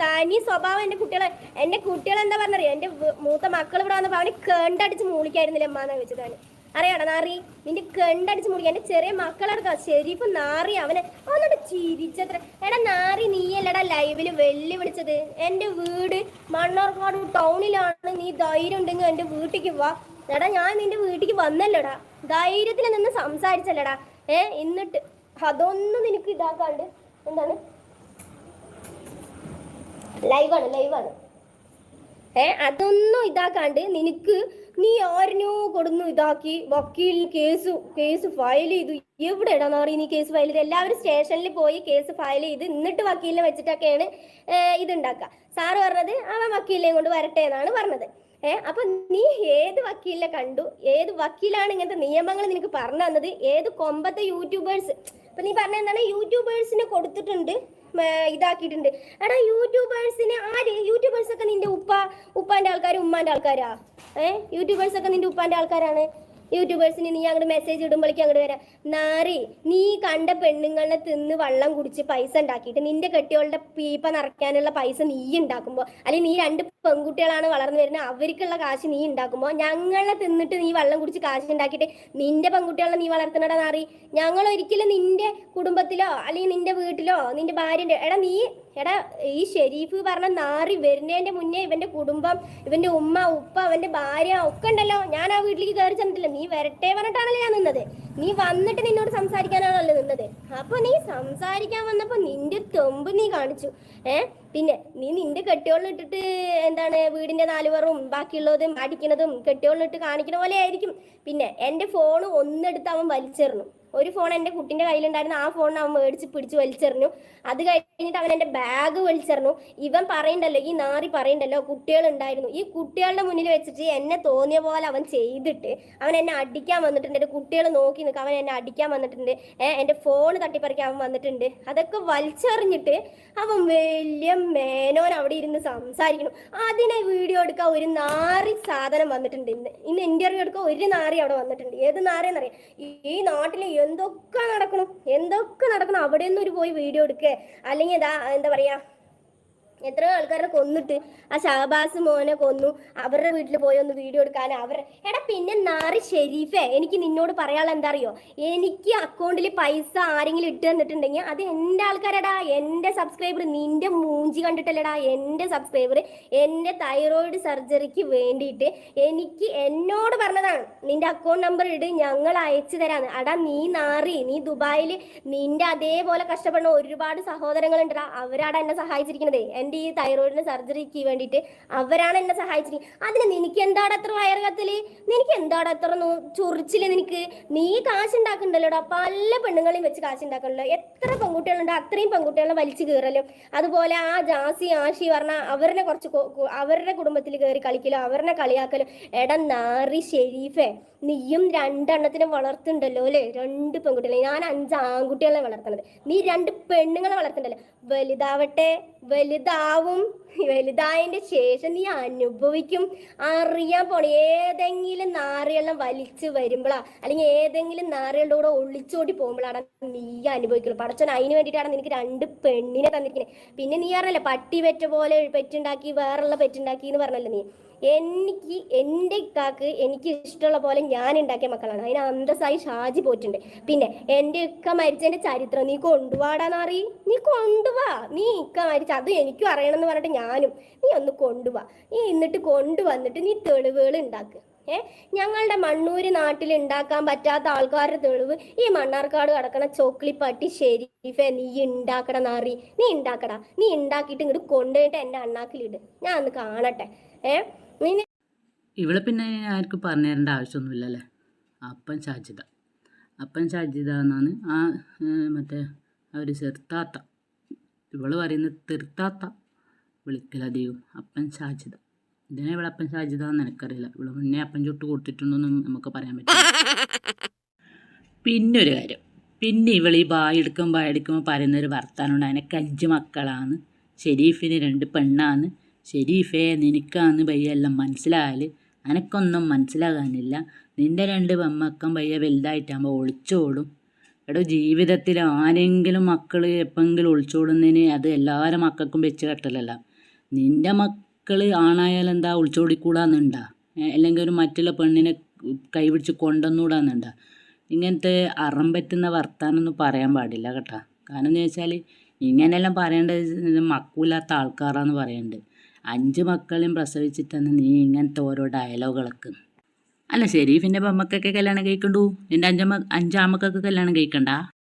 തനി സ്വഭാവം എന്റെ കുട്ടികളെ എന്റെ കുട്ടികൾ എന്താ പറഞ്ഞറിയോ എന്റെ മൂത്ത മക്കൾ ഇവിടെ വന്നപ്പോൾ അവന് കണ്ടടിച്ച് മൂളിക്കായിരുന്നില്ല അമ്മാന്ന് ചോദിച്ചത് അവന്. അറിയാടാ നാറി നിന്റെ കണ്ടടിച്ച് മൂളിക്കുക എന്റെ ചെറിയ മക്കളടക്കാ ഷെരീഫ് നാറി അവനെ ഒന്നിട്ട് ചിരിച്ചത്ര. എടാ നാറി നീയല്ലടാ ലൈവിൽ വെള്ളി വിളിച്ചത്. എന്റെ വീട് മണ്ണാർക്കാട് ടൗണിലാണ്. നീ ധൈര്യം ഉണ്ടെങ്കിൽ എന്റെ വീട്ടിലേക്ക് വാ. എടാ ഞാൻ നിന്റെ വീട്ടിലേക്ക് വന്നല്ലോടാ. ധൈര്യത്തിൽ നിന്ന് സംസാരിച്ചല്ലടാ. ഏ എന്നിട്ട് അതൊന്നും നിനക്ക് ഇതാക്കാണ്ട് എന്താണ് ലൈവാണ് ലൈവാണ്. ഏ അതൊന്നും ഇതാക്കാണ്ട് നിനക്ക് നീ ആരനോ കൊടുന്നു ഇതാക്കി വക്കീൽ കേസ് കേസ് ഫയൽ ചെയ്തു. എവിടെ ഇടാന്ന് പറയും നീ കേസ് ഫയൽ ചെയ്ത് എല്ലാവരും സ്റ്റേഷനിൽ പോയി കേസ് ഫയൽ ചെയ്ത് എന്നിട്ട് വക്കീലിനെ വെച്ചിട്ടൊക്കെയാണ് ഇതുണ്ടാക്കുക സാറ് പറഞ്ഞത് അവൻ വക്കീലിനെ കൊണ്ട് വരട്ടെ എന്നാണ് പറഞ്ഞത്. ഏർ അപ്പൊ നീ ഏത് വക്കീലിനെ കണ്ടു? ഏത് വക്കീലാണ് ഇങ്ങനത്തെ നിയമങ്ങൾ നിനക്ക് പറഞ്ഞു തന്നത്? ഏത് കൊമ്പത്തെ യൂട്യൂബേഴ്സ് ഇപ്പൊ നീ പറഞ്ഞ എന്താണ്? യൂട്യൂബേഴ്സിനെ കൊടുത്തിട്ടുണ്ട്. ഇതാക്കിയിട്ടുണ്ട്. എടാ യൂട്യൂബേഴ്സിനെ ആര്? യൂട്യൂബേഴ്സ് ഒക്കെ നിന്റെ ഉപ്പ ഉപ്പാന്റെ ആൾക്കാർ ഉമ്മാന്റെ ആൾക്കാരാ? ഏഹ് യൂട്യൂബേഴ്സ് ഒക്കെ നിന്റെ ഉപ്പാന്റെ ആൾക്കാരാണ്. യൂട്യൂബേഴ്സിന് നീ അങ്ങോട്ട് മെസ്സേജ് ഇടുമ്പോഴേക്കും അങ്ങോട്ട് വരാം. നാറി നീ കണ്ട പെണ്ണുങ്ങളെ തിന്ന് വള്ളം കുടിച്ച് പൈസ ഉണ്ടാക്കിയിട്ട് നിന്റെ കെട്ടികളുടെ പീപ്പ നിറയ്ക്കാനുള്ള പൈസ നീ ഉണ്ടാക്കുമ്പോൾ അല്ലെങ്കിൽ നീ രണ്ട് പെൺകുട്ടികളാണ് വളർന്നു വരുന്നത് അവർക്കുള്ള കാശ് നീ ഉണ്ടാക്കുമ്പോൾ ഞങ്ങളെ തിന്നിട്ട് നീ വള്ളം കുടിച്ച് കാശ് ഉണ്ടാക്കിയിട്ട് നിന്റെ പെൺകുട്ടികളെ നീ വളർത്തണടാ നാറി. ഞങ്ങൾ ഒരിക്കലും നിന്റെ കുടുംബത്തിലോ അല്ലെങ്കിൽ നിന്റെ വീട്ടിലോ നിന്റെ ഭാര്യന്റെ എടാ നീ എടാ ഈ ഷെരീഫ് പറഞ്ഞ നാറി വരുന്നതിന്റെ മുന്നേ ഇവന്റെ കുടുംബം ഇവന്റെ ഉമ്മ ഉപ്പ അവന്റെ ഭാര്യ ഒക്കെ ഉണ്ടല്ലോ. ഞാൻ ആ വീട്ടിലേക്ക് കയറി ചെന്നിട്ടില്ല. നീ വരട്ടെ പറഞ്ഞിട്ടാണല്ലോ ഞാൻ നിന്നത്. നീ വന്നിട്ട് നിന്നോട് സംസാരിക്കാനാണല്ലോ നിന്നത്. അപ്പൊ നീ സംസാരിക്കാൻ വന്നപ്പോ നിന്റെ തെമ്പ് നീ കാണിച്ചു. ഏ? പിന്നെ നീ നിന്റെ കെട്ടിയോളിൽ ഇട്ടിട്ട് എന്താണ് വീടിന്റെ നാലുപറും ബാക്കിയുള്ളതും അടിക്കണതും കെട്ടിയോളിൽ ഇട്ട് കാണിക്കുന്ന പോലെ ആയിരിക്കും. പിന്നെ എന്റെ ഫോൺ ഒന്നെടുത്ത് അവൻ വലിച്ചെറിഞ്ഞു. ഒരു ഫോൺ എന്റെ കുട്ടിന്റെ കയ്യിലുണ്ടായിരുന്നു. ആ ഫോൺ അവൻ മേടിച്ച് പിടിച്ച് വലിച്ചെറിഞ്ഞു. അത് കഴിഞ്ഞിട്ട് അവൻ എന്റെ ബാഗ് വലിച്ചെറിഞ്ഞു. ഇവൻ പറയണ്ടല്ലോ ഈ നാറി പറയണ്ടല്ലോ കുട്ടികളുണ്ടായിരുന്നു. ഈ കുട്ടികളുടെ മുന്നിൽ വെച്ചിട്ട് എന്നെ തോന്നിയ പോലെ അവൻ ചെയ്തിട്ട് അവൻ എന്നെ അടിക്കാൻ വന്നിട്ടുണ്ട്. എന്റെ കുട്ടികൾ നോക്കി നിൽക്കുക അവൻ എന്നെ അടിക്കാൻ വന്നിട്ടുണ്ട്. എന്റെ ഫോൺ തട്ടിപ്പറിക്കാൻ അവൻ വന്നിട്ടുണ്ട്. അതൊക്കെ വലിച്ചെറിഞ്ഞിട്ട് അവൻ വലിയ മേനോൻ അവിടെ ഇരുന്ന് സംസാരിക്കണം അതിനെ വീഡിയോ എടുക്കാൻ ഒരു നാറി സാധനം വന്നിട്ടുണ്ട്. ഇന്ന് ഇന്ന് ഇന്റർവ്യൂ എടുക്കാൻ ഒരു നാറി അവിടെ വന്നിട്ടുണ്ട്. ഏത് നാറിയെന്നറിയാം? ഈ നാട്ടിൽ എന്തൊക്കെ നടക്കണം? എന്തൊക്കെ നടക്കണം? അവിടെ നിന്ന് ഒരു പോയി വീഡിയോ എടുക്കുക അല്ലെങ്കിൽ എന്താ എന്താ പറയാ എത്ര ആൾക്കാരെ കൊന്നിട്ട് ആ ഷഹബാസ് മോനെ കൊന്നു. അവരുടെ വീട്ടിൽ പോയി ഒന്ന് വീഡിയോ എടുക്കാൻ അവർ എടാ പിന്നെ നാറി ഷെരീഫേ എനിക്ക് നിന്നോട് പറയാനുള്ള എന്താ അറിയോ എനിക്ക് അക്കൗണ്ടിൽ പൈസ ആരെങ്കിലും ഇട്ട് തന്നിട്ടുണ്ടെങ്കിൽ അത് എന്റെ ആൾക്കാരടാ. എന്റെ സബ്സ്ക്രൈബർ നിന്റെ മൂഞ്ചി കണ്ടിട്ടല്ലടാ. എന്റെ സബ്സ്ക്രൈബർ എന്റെ തൈറോയിഡ് സർജറിക്ക് വേണ്ടിയിട്ട് എനിക്ക് എന്നോട് പറഞ്ഞതാണ്. നിന്റെ അക്കൗണ്ട് നമ്പർ ഇട് ഞങ്ങൾ അയച്ചു തരാന്ന്. അടാ നീ നാറി നീ ദുബായിൽ നിന്റെ അതേപോലെ കഷ്ടപ്പെടുന്ന ഒരുപാട് സഹോദരങ്ങളുണ്ടടാ. അവരാടാ എന്നെ സഹായിച്ചിരിക്കുന്നത് എന്റെ ഈ തൈറോയിഡിന് സർജറിക്ക് വേണ്ടിയിട്ട് അവരാണ് എന്നെ സഹായിച്ചത് അതിന് നിനക്ക് എന്താണ് അത്ര വയർ കത്തൽ നിനക്ക് എന്താണ് അത്ര ചൊറിച്ചിൽ നിനക്ക്? നീ കാശ് ഉണ്ടാക്കണ്ടല്ലോടാ പല പെണ്ണുങ്ങളെയും വെച്ച് കാശ് ഉണ്ടാക്കണല്ലോ എത്ര പെൺകുട്ടികളുണ്ട് അത്രയും പെൺകുട്ടികളെ വലിച്ചു കയറലും അതുപോലെ ആ ജാസി ആഷി പറഞ്ഞ അവരുടെ കുറച്ച് അവരുടെ കുടുംബത്തിൽ കയറി കളിക്കലോ അവരുടെ കളിയാക്കലും. എടാ നാറി ഷെരീഫേ നീയും രണ്ടെണ്ണത്തിനെ വളർത്തുണ്ടല്ലോ അല്ലേ? രണ്ട് പെൺകുട്ടികളെ ഞാൻ അഞ്ച് ആൺകുട്ടികളെ വളർത്തണത്. നീ രണ്ട് പെണ്ണുങ്ങളെ വളർത്തണ്ടല്ലോ? വലുതാവട്ടെ വലുതാവും വലുതായതിന്റെ ശേഷം നീ അനുഭവിക്കും. അറിയാൻ പോണ. ഏതെങ്കിലും നാറിയെല്ലാം വലിച്ചു വരുമ്പോഴാ അല്ലെങ്കിൽ ഏതെങ്കിലും നാറികളുടെ കൂടെ ഒളിച്ചോടി പോകുമ്പോഴാണ് നീ അനുഭവിക്കുള്ളൂ. പടച്ചോൻ അതിന് വേണ്ടിയിട്ടാണ് നിനക്ക് രണ്ട് പെണ്ണിനെ തന്നിരിക്കുന്നത് പിന്നെ നീ പറഞ്ഞല്ലേ പട്ടി പെറ്റ പോലെ പെറ്റുണ്ടാക്കി വേറുള്ള പെറ്റുണ്ടാക്കി എന്ന് പറഞ്ഞല്ലോ നീ. എനിക്ക് എന്റെ ഇക്കാക്ക് എനിക്ക് ഇഷ്ടമുള്ള പോലെ ഞാൻ ഉണ്ടാക്കിയ മക്കളാണ്. അതിന് അന്തസ്സായി ഷാജി പോയിട്ടുണ്ട്. പിന്നെ എന്റെ ഇക്ക മരിച്ചതിന്റെ ചരിത്രം നീ കൊണ്ടുപോടാന്നറി നീ കൊണ്ടുവാ. നീ ഇക്ക മരിച്ച അത് എനിക്കും അറിയണമെന്ന് പറഞ്ഞിട്ട് ഞാനും നീ ഒന്ന് കൊണ്ടുവാ. നീ എന്നിട്ട് കൊണ്ടുവന്നിട്ട് നീ തെളിവുകൾ ഉണ്ടാക്ക്. ഏ? ഞങ്ങളുടെ മണ്ണൂര് നാട്ടിൽ ഉണ്ടാക്കാൻ പറ്റാത്ത ആൾക്കാരുടെ തെളിവ് ഈ മണ്ണാർക്കാട് കിടക്കണ ചോക്ലിപ്പട്ടി ഷെരീഫെ നീ ഉണ്ടാക്കട നാറി നീ ഉണ്ടാക്കടാ. നീ ഉണ്ടാക്കിയിട്ട് ഇങ്ങോട്ട് കൊണ്ടുപോയിട്ട് എന്റെ അണ്ണാക്കിലിട് ഞാൻ ഒന്ന് കാണട്ടെ. ഏ? നീ ഇവളെ പിന്നെ ആർക്കും പറഞ്ഞു തരേണ്ട ആവശ്യമൊന്നുമില്ല അല്ലേ അപ്പൻ ഷാജിദ. അപ്പൻ ഷാജിദ എന്നാണ് ആ മറ്റേ അവർ ചെറുത്താത്ത. ഇവൾ പറയുന്നത് തെറുത്താത്ത വിളിക്കലധികം അപ്പൻ ഷാജിദ. ഇതിനെ ഇവിടെ അപ്പൻ ഷാജിദ എന്ന് എനിക്കറിയില്ല. ഇവിടെ മുന്നേ അപ്പൻ ചുട്ട് കൊടുത്തിട്ടുണ്ടെന്നും നമുക്ക് പറയാൻ പറ്റില്ല പിന്നെ ഒരു കാര്യം. പിന്നെ ഇവൾ ഈ ബായ് എടുക്കും ബായ് എടുക്കുമ്പോൾ പറയുന്നൊരു വർത്താനുണ്ട് അതിനൊക്കെ അഞ്ച് മക്കളാണ്. ഷെരീഫിന് രണ്ട് പെണ്ണാണ്. ഷെരീഫേ നിനക്കാന്ന് പയ്യെല്ലാം മനസ്സിലായാൽ അനക്കൊന്നും മനസ്സിലാകാനില്ല. നിന്റെ രണ്ട് പെമ്മക്കം പയ്യ വലുതായിട്ടാകുമ്പോൾ ഒളിച്ചോടും. എടോ ജീവിതത്തിൽ ആരെങ്കിലും മക്കൾ എപ്പെങ്കിലും ഒളിച്ചോടുന്നതിന് അത് എല്ലാവരും മക്കൾക്കും വെച്ച് കെട്ടലല്ല. നിന്റെ മക്കൾ ആണായാലെന്താ ഒളിച്ചോടിക്കൂടാന്നുണ്ടാ? ഏ, അല്ലെങ്കിൽ ഒരു മറ്റുള്ള പെണ്ണിനെ കൈപിടിച്ച് കൊണ്ടുവന്നൂടാന്നുണ്ടാ ഇങ്ങനത്തെ അറം പറ്റുന്ന വർത്താനൊന്നും പറയാൻ പാടില്ല കേട്ടോ. കാരണം എന്ന് വെച്ചാൽ ഇങ്ങനെയെല്ലാം പറയേണ്ടത് മക്കൂലാത്ത ആൾക്കാരാന്ന് പറയുന്നുണ്ട് അഞ്ച് മക്കളെയും പ്രസവിച്ചിട്ടാണ് നീ ഇങ്ങനത്തെ ഓരോ ഡയലോഗുകളൊക്കെ അല്ല ഷെരീഫിന്റെ അമ്മക്കൊക്കെ കല്യാണം കഴിക്കണ്ടു? നിന്റെ അഞ്ചമ്മ അഞ്ചാമക്കൊക്കെ കല്യാണം കഴിക്കണ്ട?